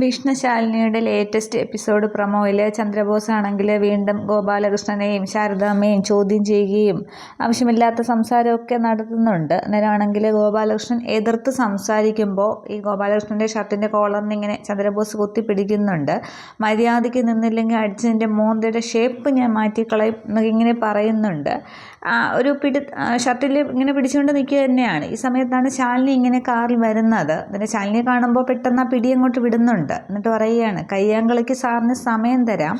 ഭീഷ്ണശാലിനിയുടെ latest episode പ്രൊമോയിൽ ചന്ദ്രബോസ് ആണെങ്കിൽ വീണ്ടും ഗോപാലകൃഷ്ണനെയും ശാരദാമ്മയും ചോദ്യം ചെയ്യുകയും ആവശ്യമില്ലാത്ത സംസാരമൊക്കെ നടത്തുന്നുണ്ട്. അന്നേരമാണെങ്കിൽ ഗോപാലകൃഷ്ണൻ എതിർത്ത് സംസാരിക്കുമ്പോൾ ഈ ഗോപാലകൃഷ്ണന്റെ ഷർട്ടിന്റെ കോളറിന് ഇങ്ങനെ ചന്ദ്രബോസ് കുത്തി പിടിക്കുന്നുണ്ട് മര്യാദയ്ക്ക് നിന്നില്ലെങ്കിൽ അടിച്ചതിന്റെ മോന്തയുടെ ഷേപ്പ് ഞാൻ മാറ്റിക്കളയും ഇങ്ങനെ പറയുന്നുണ്ട്. ഒരു പിടി ഷർട്ടിൽ ഇങ്ങനെ പിടിച്ചുകൊണ്ട് നിൽക്കുക തന്നെയാണ്. ഈ സമയത്താണ് ശാലിനി ഇങ്ങനെ കാറിൽ വരുന്നത്. എന്നിട്ട് ശാലിനി കാണുമ്പോൾ പെട്ടെന്ന് ആ പിടി അങ്ങോട്ട് വിടുന്നുണ്ട്. എന്നിട്ട് പറയുകയാണ് കയ്യാങ്കളിക്ക് സാറിന് സമയം തരാം.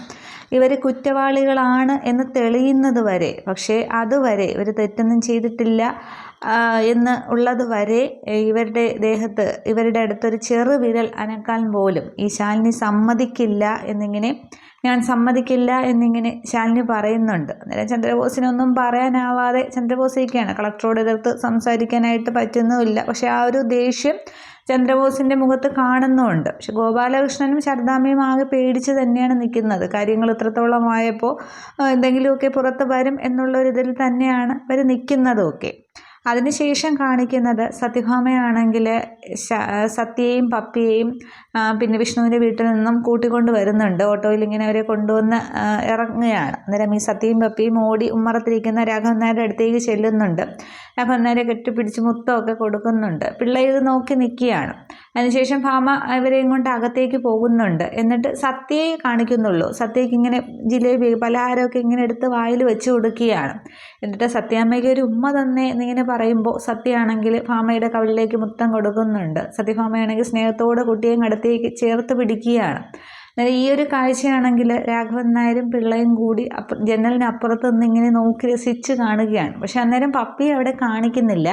ഇവർ കുറ്റവാളികളാണ് എന്ന് തെളിയുന്നത് വരെ. പക്ഷേ അതുവരെ ഇവർ തെറ്റൊന്നും ചെയ്തിട്ടില്ല. എന്ന് ഉള്ളത് വരെ ഇവരുടെ ദേഹത്ത് ഇവരുടെ അടുത്തൊരു ചെറു വിരൽ അനക്കാൻ പോലും ഈ ശാലിനി സമ്മതിക്കില്ല എന്നിങ്ങനെ ഞാൻ സമ്മതിക്കില്ല എന്നിങ്ങനെ ശാലിനി പറയുന്നുണ്ട്. അന്നേരം ചന്ദ്രബോസിനൊന്നും പറയാനാവാതെ ചന്ദ്രബോസിരിക്കുകയാണ്. കളക്ടറോട് എതിർത്ത് സംസാരിക്കാനായിട്ട് പറ്റുന്നുമില്ല. പക്ഷേ ആ ഒരു ദേഷ്യം ചന്ദ്രബോസിന്റെ മുഖത്ത് കാണുന്നുമുണ്ട് പക്ഷെ ഗോപാലകൃഷ്ണനും ശരദാമ്മയും ആകെ പേടിച്ച് തന്നെയാണ് നിൽക്കുന്നത്. കാര്യങ്ങൾ ഇത്രത്തോളം ആയപ്പോൾ എന്തെങ്കിലുമൊക്കെ പുറത്ത് വരും എന്നുള്ളൊരിതിൽ തന്നെയാണ് അവർ നിൽക്കുന്നതൊക്കെ. അതിനുശേഷം കാണിക്കുന്നത് സത്യഭാമയാണെങ്കിൽ സത്യയെയും പപ്പിയെയും പിന്നെ വിഷ്ണുവിന്റെ വീട്ടിൽ നിന്നും കൂട്ടിക്കൊണ്ട് വരുന്നുണ്ട്. ഓട്ടോയിൽ ഇങ്ങനെ അവരെ കൊണ്ടുവന്ന് ഇറങ്ങുകയാണ്. അന്നേരം ഈ സത്യയും പപ്പിയും ഓടി ഉമ്മറത്തിരിക്കുന്ന രാഘവൻ നായരുടെ അടുത്തേക്ക് ചെല്ലുന്നുണ്ട്. രാഘവൻ നായരെ കെട്ടിപ്പിടിച്ച് മുത്തമൊക്കെ കൊടുക്കുന്നുണ്ട്. പിള്ളേർ നോക്കി നിൽക്കുകയാണ്. അതിനുശേഷം ഭാമ ഇവരെയും കൊണ്ട് അകത്തേക്ക് പോകുന്നുണ്ട്. എന്നിട്ട് സത്യയെ കാണിക്കുന്നുള്ളൂ. സത്യയ്ക്ക് ഇങ്ങനെ ജിലേബി പലഹാരമൊക്കെ ഇങ്ങനെ എടുത്ത് വായിൽ വെച്ച് കൊടുക്കുകയാണ്. എന്നിട്ട് സത്യാമ്മയ്ക്ക് ഒരു ഉമ്മ തന്നെ എന്നിങ്ങനെ പറയുമ്പോൾ സത്യയാണെങ്കിൽ ഭാമയുടെ കവിളിലേക്ക് മുത്തം കൊടുക്കുന്നുണ്ട്. സത്യഭാമയാണെങ്കിൽ സ്നേഹത്തോടെ കുട്ടിയെയും അടുത്തേക്ക് ചേർത്ത് പിടിക്കുകയാണ്. അതായത് ഈ ഒരു കാഴ്ചയാണെങ്കിൽ രാഘവൻ നായരും പിള്ളയും കൂടി അപ്പ ജനലിനപ്പുറത്ത് നിന്ന് ഇങ്ങനെ നോക്കി രസിച്ച് കാണുകയാണ്. പക്ഷെ അന്നേരം പപ്പി അവിടെ കാണിക്കുന്നില്ല.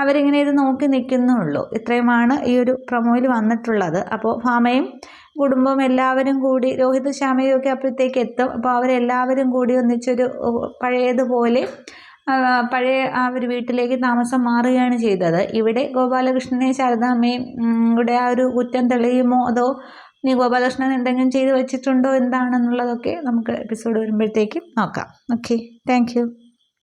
അവരിങ്ങനെ ഇത് നോക്കി നിൽക്കുന്നുള്ളൂ. ഇത്രയുമാണ് ഈ ഒരു പ്രൊമോയിൽ വന്നിട്ടുള്ളത്. അപ്പോൾ ഫാമയും കുടുംബം എല്ലാവരും കൂടി രോഹിത് ശ്യാമയും ഒക്കെ അപ്പോഴത്തേക്ക് എത്തും. അപ്പോൾ അവരെല്ലാവരും കൂടി ഒന്നിച്ചൊരു പഴയതുപോലെ പഴയ ആ ഒരു വീട്ടിലേക്ക് താമസം മാറുകയാണ് ചെയ്തത്. ഇവിടെ ഗോപാലകൃഷ്ണനെ ശാരദാമ്മയും ഇവിടെ ആ ഒരു കുറ്റം തെളിയുമോ അതോ ഇനി ഗോപാലകൃഷ്ണൻ എന്തെങ്കിലും ചെയ്തു വെച്ചിട്ടുണ്ടോ എന്താണെന്നുള്ളതൊക്കെ നമുക്ക് എപ്പിസോഡ് വരുമ്പോഴത്തേക്കും നോക്കാം. ഓക്കെ. താങ്ക്